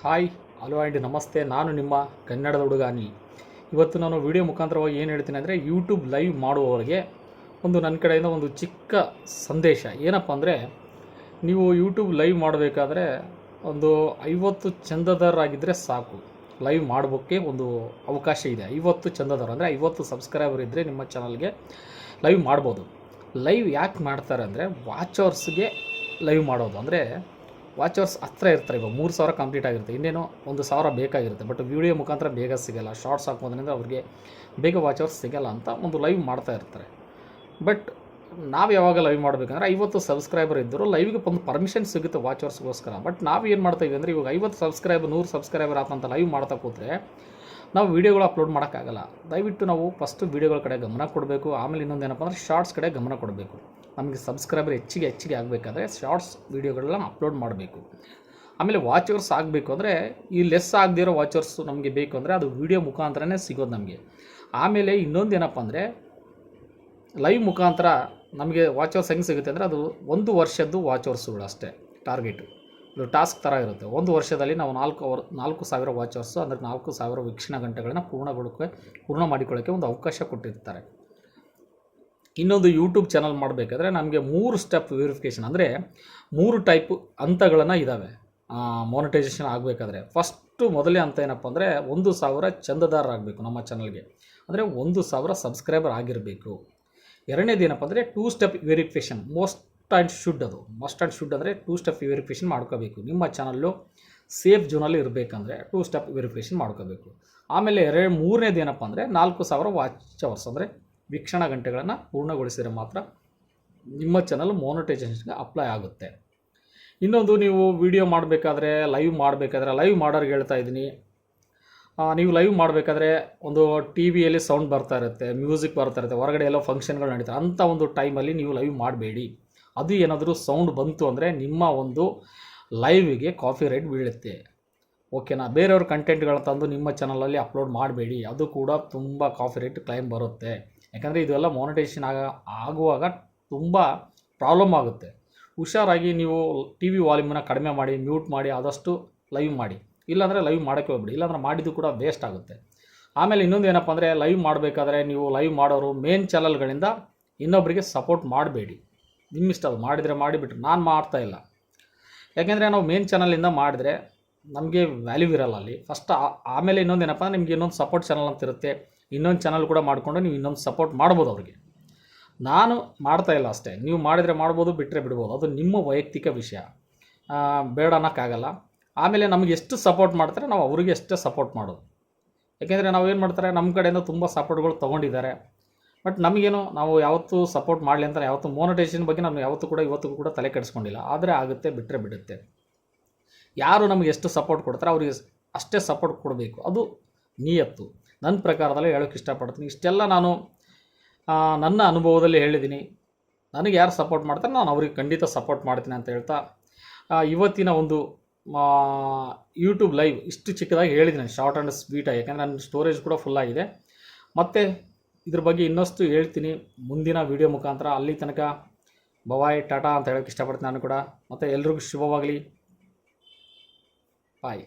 Hi, hello and ನಮಸ್ತೆ. ನಾನು ನಿಮ್ಮ ಕನ್ನಡದ ಹುಡುಗಾನಿ ಇವತ್ತು ನಾನು ವಿಡಿಯೋ ಮುಖಾಂತರವಾಗಿ ಏನು ಹೇಳ್ತೀನಿ ಅಂದರೆ ಯೂಟ್ಯೂಬ್ ಲೈವ್ ಮಾಡುವವರಿಗೆ ಒಂದು ನನ್ನ ಕಡೆಯಿಂದ ಒಂದು ಚಿಕ್ಕ ಸಂದೇಶ. ಏನಪ್ಪ ಅಂದರೆ ನೀವು ಯೂಟ್ಯೂಬ್ ಲೈವ್ ಮಾಡಬೇಕಾದ್ರೆ ಒಂದು ಐವತ್ತು ಚಂದದಾರರಾಗಿದ್ದರೆ ಸಾಕು. ಲೈವ್ ಮಾಡೋಕ್ಕೆ ಒಂದು ಅವಕಾಶ ಇದೆ. ಐವತ್ತು ಚಂದದಾರ ಅಂದರೆ ಐವತ್ತು ಸಬ್ಸ್ಕ್ರೈಬರ್ ಇದ್ದರೆ ನಿಮ್ಮ ಚಾನಲ್ಗೆ ಲೈವ್ ಮಾಡ್ಬೋದು. ಲೈವ್ ಯಾಕೆ ಮಾಡ್ತಾರೆ ಅಂದರೆ ವಾಚರ್ಸ್ಗೆ ಲೈವ್ ಮಾಡೋದು. ಅಂದರೆ ವಾಚರ್ಸ್ ಹತ್ರ ಇರ್ತಾರೆ, ಇವಾಗ ಮೂರು ಸಾವಿರ ಕಂಪ್ಲೀಟ್ ಆಗಿರುತ್ತೆ. ಇನ್ನೇನೋ ಒಂದು ಸಾವಿರ ಬೇಕಾಗಿರುತ್ತೆ, ಬಟ್ ವಿಡಿಯೋ ಮುಖಾಂತರ ಬೇಗ ಸಿಗಲ್ಲ. ಶಾರ್ಟ್ಸ್ ಹಾಕೋದ್ರಿಂದ ಅವ್ರಿಗೆ ಬೇಗ ವಾಚರ್ಸ್ ಸಿಗಲ್ಲ ಅಂತ ಒಂದು ಲೈವ್ ಮಾಡ್ತಾ ಇರ್ತಾರೆ. ಬಟ್ ನಾವು ಯಾವಾಗ ಲೈವ್ ಮಾಡಬೇಕಂದ್ರೆ ಐವತ್ತು ಸಬ್ಸ್ಕ್ರೈಬರ್ ಇದ್ದರು ಲೈವ್ಗೆ ಒಂದು ಪರ್ಮಿಷನ್ ಸಿಗುತ್ತೆ ವಾಚರ್ಸ್ಗೋಸ್ಕರ ಬಟ್ ನಾವು ಏನು ಮಾಡ್ತಾ ಇದ್ದೀವಿ ಅಂದರೆ ಇವಾಗ ಐವತ್ತು ಸಬ್ಸ್ಕ್ರೈಬರ್, ನೂರು ಸಬ್ಸ್ಕ್ರೈಬರ್ ಆತಂತ ಲೈವ್ ಮಾಡ್ತಾ ಕೂತ್ರೆ ನಾವು ವೀಡಿಯೋಗಳು ಅಪ್ಲೋಡ್ ಮಾಡೋಕ್ಕಾಗಲ್ಲ. ದಯವಿಟ್ಟು ನಾವು ಫಸ್ಟು ವೀಡಿಯೋಗಳ ಕಡೆ ಗಮನ ಕೊಡಬೇಕು. ಆಮೇಲೆ ಇನ್ನೊಂದು ಏನಪ್ಪ ಅಂದರೆ ಶಾರ್ಟ್ಸ್ ಕಡೆ ಗಮನ ಕೊಡಬೇಕು. ನಮಗೆ ಸಬ್ಸ್ಕ್ರೈಬರ್ ಹೆಚ್ಚಿಗೆ ಹೆಚ್ಚಿಗೆ ಆಗಬೇಕಾದ್ರೆ ಶಾರ್ಟ್ಸ್ ವೀಡಿಯೋಗಳನ್ನ ಅಪ್ಲೋಡ್ ಮಾಡಬೇಕು. ಆಮೇಲೆ ವಾಚರ್ಸ್ ಆಗಬೇಕು ಅಂದರೆ ಈ ಲೆಸ್ ಆಗದಿರೋ ವಾಚರ್ಸು ನಮಗೆ ಬೇಕು ಅಂದರೆ ಅದು ವೀಡಿಯೋ ಮುಖಾಂತರನೇ ಸಿಗೋದು ನಮಗೆ. ಆಮೇಲೆ ಇನ್ನೊಂದು ಏನಪ್ಪ ಅಂದರೆ ಲೈವ್ ಮುಖಾಂತರ ನಮಗೆ ವಾಚರ್ಸ್ ಹೆಂಗೆ ಸಿಗುತ್ತೆ ಅಂದರೆ ಅದು ಒಂದು ವರ್ಷದ್ದು ವಾಚರ್ಸ್ಗಳು ಅಷ್ಟೇ ಟಾರ್ಗೆಟು ಇದು ಟಾಸ್ಕ್ ಥರ ಇರುತ್ತೆ. ಒಂದು ವರ್ಷದಲ್ಲಿ ನಾವು ನಾಲ್ಕು ಅವರ್, ನಾಲ್ಕು ಸಾವಿರ ವಾಚರ್ಸು ಅಂದರೆ ನಾಲ್ಕು ಸಾವಿರ ವೀಕ್ಷಣಾ ಗಂಟೆಗಳನ್ನ ಪೂರ್ಣಗೊಳಕ್ಕೆ ಪೂರ್ಣ ಮಾಡಿಕೊಳ್ಳೋಕ್ಕೆ ಒಂದು ಅವಕಾಶ ಕೊಟ್ಟಿರ್ತಾರೆ. ಇನ್ನೊಂದು ಯೂಟ್ಯೂಬ್ ಚಾನಲ್ ಮಾಡಬೇಕಾದ್ರೆ ನಮಗೆ ಮೂರು ಸ್ಟೆಪ್ ವೆರಿಫಿಕೇಷನ್ ಅಂದರೆ ಮೂರು ಟೈಪ್ ಹಂತಗಳನ್ನು ಇದ್ದಾವೆ ಮಾನಿಟೈಸೇಷನ್ ಆಗಬೇಕಾದ್ರೆ. ಫಸ್ಟು ಮೊದಲೇ ಅಂತ ಏನಪ್ಪ ಅಂದರೆ ಒಂದು ಸಾವಿರ ಚಂದದಾರರಾಗಬೇಕು ನಮ್ಮ ಚಾನಲ್ಗೆ ಅಂದರೆ ಒಂದು ಸಾವಿರ ಸಬ್ಸ್ಕ್ರೈಬರ್ ಆಗಿರಬೇಕು. ಎರಡನೇದು ಏನಪ್ಪ ಅಂದರೆ two step verification most and should ಅದು. ಮಸ್ಟ್ ಆ್ಯಂಡ್ ಶುಡ್ ಅಂದರೆ ಟೂ ಸ್ಟೆಪ್ ವೆರಿಫಿಕೇಷನ್ ಮಾಡ್ಕೋಬೇಕು. ನಿಮ್ಮ ಚಾನಲ್ಲು ಸೇಫ್ ಜೋನಲ್ಲಿ ಇರಬೇಕಂದ್ರೆ ಟೂ ಸ್ಟೆಪ್ ವೆರಿಫಿಕೇಷನ್ ಮಾಡ್ಕೋಬೇಕು. ಆಮೇಲೆ ಎರಡು, ಮೂರನೇದು ಏನಪ್ಪ ಅಂದರೆ ನಾಲ್ಕು ಸಾವಿರ ವಾಚ್ ಅವರ್ಸ್ ಅಂದರೆ ವೀಕ್ಷಣಾ ಗಂಟೆಗಳನ್ನು ಪೂರ್ಣಗೊಳಿಸಿದರೆ ಮಾತ್ರ ನಿಮ್ಮ ಚಾನಲ್ ಮೋನಟೈಸೇಷನ್ಗೆ ಅಪ್ಲೈ ಆಗುತ್ತೆ. ಇನ್ನೊಂದು, ನೀವು ವಿಡಿಯೋ ಮಾಡಬೇಕಾದ್ರೆ ಲೈವ್ ಮಾಡಬೇಕಾದ್ರೆ ಲೈವ್ ಮಾಡೋರಿಗೆ ಹೇಳ್ತಾ ಇದ್ದೀನಿ. ನೀವು ಲೈವ್ ಮಾಡಬೇಕಾದ್ರೆ ಒಂದು ಟಿ ವಿಯಲ್ಲಿ ಸೌಂಡ್ ಬರ್ತಾ ಇರುತ್ತೆ ಮ್ಯೂಸಿಕ್ ಬರ್ತಾ ಇರುತ್ತೆ, ಹೊರಗಡೆ ಎಲ್ಲ ಫಂಕ್ಷನ್ಗಳು ನಡೀತಾರೆ ಅಂಥ ಒಂದು ಟೈಮಲ್ಲಿ ನೀವು ಲೈವ್ ಮಾಡಬೇಡಿ. ಅದು ಏನಾದರೂ ಸೌಂಡ್ ಬಂತು ಅಂದರೆ ನಿಮ್ಮ ಒಂದು ಲೈವಿಗೆ ಕಾಫಿ ರೈಟ್ ಬೀಳುತ್ತೆ. ಓಕೆನಾ ಬೇರೆಯವ್ರ ಕಂಟೆಂಟ್ಗಳು ತಂದು ನಿಮ್ಮ ಚಾನಲಲ್ಲಿ ಅಪ್ಲೋಡ್ ಮಾಡಬೇಡಿ. ಅದು ಕೂಡ ತುಂಬ ಕಾಫಿ ರೈಟ್ ಕ್ಲೈಮ್ ಬರುತ್ತೆ. ಯಾಕಂದರೆ ಇದೆಲ್ಲ ಮಾನಿಟೈಸೇಷನ್ ಆಗ, ಆಗುವಾಗ ತುಂಬ ಪ್ರಾಬ್ಲಮ್ ಆಗುತ್ತೆ. ಹುಷಾರಾಗಿ ನೀವು ಟಿ ವಿ ವಾಲ್ಯೂಮನ್ನು ಕಡಿಮೆ ಮಾಡಿ ಮ್ಯೂಟ್ ಮಾಡಿ, ಆದಷ್ಟು ಲೈವ್ ಮಾಡಿ. ಇಲ್ಲಾಂದರೆ ಲೈವ್ ಮಾಡೋಕ್ಕೆ ಹೋಗ್ಬಿಡಿ. ಇಲ್ಲಾಂದ್ರೆ ಮಾಡಿದ್ದು ಕೂಡ ವೇಸ್ಟ್ ಆಗುತ್ತೆ. ಆಮೇಲೆ ಇನ್ನೊಂದು ಏನಪ್ಪ ಅಂದರೆ ಲೈವ್ ಮಾಡಬೇಕಾದ್ರೆ ನೀವು ಲೈವ್ ಮಾಡೋರು ಮೇನ್ ಚಾನಲ್ಗಳಿಂದ ಇನ್ನೊಬ್ಬರಿಗೆ ಸಪೋರ್ಟ್ ಮಾಡಬೇಡಿ. ನಿಮ್ಮಿಷ್ಟ ಅದು ಮಾಡಿದರೆ ಮಾಡಿಬಿಟ್ರೆ ನಾನು ಮಾಡ್ತಾ ಇಲ್ಲ. ಯಾಕೆಂದರೆ ನಾವು ಮೇನ್ ಚಾನಲಿಂದ ಮಾಡಿದ್ರೆ ನಮಗೆ ವ್ಯಾಲ್ಯೂ ಇರಲ್ಲ ಅಲ್ಲಿ. ಫಸ್ಟ್ ಆಮೇಲೆ ಇನ್ನೊಂದು ಏನಪ್ಪ ನಿಮಗೆ ಇನ್ನೊಂದು ಸಪೋರ್ಟ್ ಚಾನಲ್ ಅಂತ ಇರುತ್ತೆ. ಇನ್ನೊಂದು ಚಾನಲ್ ಕೂಡ ಮಾಡಿಕೊಂಡು ನೀವು ಇನ್ನೊಂದು ಸಪೋರ್ಟ್ ಮಾಡ್ಬೋದು ಅವ್ರಿಗೆ. ನಾನು ಮಾಡ್ತಾ ಇಲ್ಲ ಅಷ್ಟೇ. ನೀವು ಮಾಡಿದರೆ ಮಾಡ್ಬೋದು ಬಿಟ್ಟರೆ ಬಿಡ್ಬೋದು. ಅದು ನಿಮ್ಮ ವೈಯಕ್ತಿಕ ವಿಷಯ. ಬೇಡ ಅನ್ನೋಕ್ಕಾಗಲ್ಲ. ಆಮೇಲೆ ನಮಗೆ ಎಷ್ಟು ಸಪೋರ್ಟ್ ಮಾಡ್ತಾರೆ ನಾವು ಅವ್ರಿಗೆ ಅಷ್ಟೇ ಸಪೋರ್ಟ್ ಮಾಡೋದು. ಯಾಕೆಂದರೆ ನಾವು ಏನು ಮಾಡ್ತಾರೆ ನಮ್ಮ ಕಡೆಯಿಂದ ತುಂಬ ಸಪೋರ್ಟ್ಗಳು ತೊಗೊಂಡಿದ್ದಾರೆ. ಬಟ್ ನಮಗೇನು, ನಾವು ಯಾವತ್ತೂ ಸಪೋರ್ಟ್ ಮಾಡಲಿ ಅಂತ ಯಾವತ್ತೂ ಮೋನಿಟೈಸೇಷನ್ ಬಗ್ಗೆ ನಾನು ಯಾವತ್ತೂ ಕೂಡ, ಇವತ್ತಿಗೂ ಕೂಡ ತಲೆ ಕೆಡಿಸ್ಕೊಂಡಿಲ್ಲ. ಆದರೆ ಆಗುತ್ತೆ ಬಿಟ್ಟರೆ ಬಿಡುತ್ತೆ. ಯಾರು ನಮಗೆ ಎಷ್ಟು ಸಪೋರ್ಟ್ ಕೊಡ್ತಾರೆ, ಅವರಿಗೆ ಅಷ್ಟೇ ಸಪೋರ್ಟ್ ಕೊಡಬೇಕು. ಅದು ನಿಯತ್ತು. ನನ್ನ ಪ್ರಕಾರದಲ್ಲಿ ಹೇಳೋಕ್ಕೆ ಇಷ್ಟಪಡ್ತೀನಿ. ಇಷ್ಟೆಲ್ಲ ನಾನು ನನ್ನ ಅನುಭವದಲ್ಲಿ ಹೇಳಿದ್ದೀನಿ. ನನಗೆ ಯಾರು ಸಪೋರ್ಟ್ ಮಾಡ್ತಾರೆ, ನಾನು ಅವ್ರಿಗೆ ಖಂಡಿತ ಸಪೋರ್ಟ್ ಮಾಡ್ತೀನಿ ಅಂತ ಹೇಳ್ತಾ ಇವತ್ತಿನ ಒಂದು ಯೂಟ್ಯೂಬ್ ಲೈವ್ ಇಷ್ಟು ಚಿಕ್ಕದಾಗಿ ಹೇಳಿದ್ದೀನಿ ಶಾರ್ಟ್ ಆ್ಯಂಡ್ ಸ್ವೀಟಾಗಿ ಯಾಕೆಂದರೆ ನನ್ನ ಸ್ಟೋರೇಜ್ ಕೂಡ ಫುಲ್ ಆಗಿದೆ. ಮತ್ತು ಇದ್ರ ಬಗ್ಗೆ ಇನ್ನಷ್ಟು ಹೇಳ್ತೀನಿ. ಮುಂದಿನ ವೀಡಿಯೋ ಮುಖಾಂತರ ಅಲ್ಲಿ ತನಕ ಬವಾಯ್, ಟಾಟಾ ಅಂತ ಹೇಳೋಕ್ಕೆ ಇಷ್ಟಪಡ್ತೀನಿ ನಾನು ಕೂಡ. ಮತ್ತು ಎಲ್ರಿಗೂ ಶುಭವಾಗಲಿ. ಬಾಯ್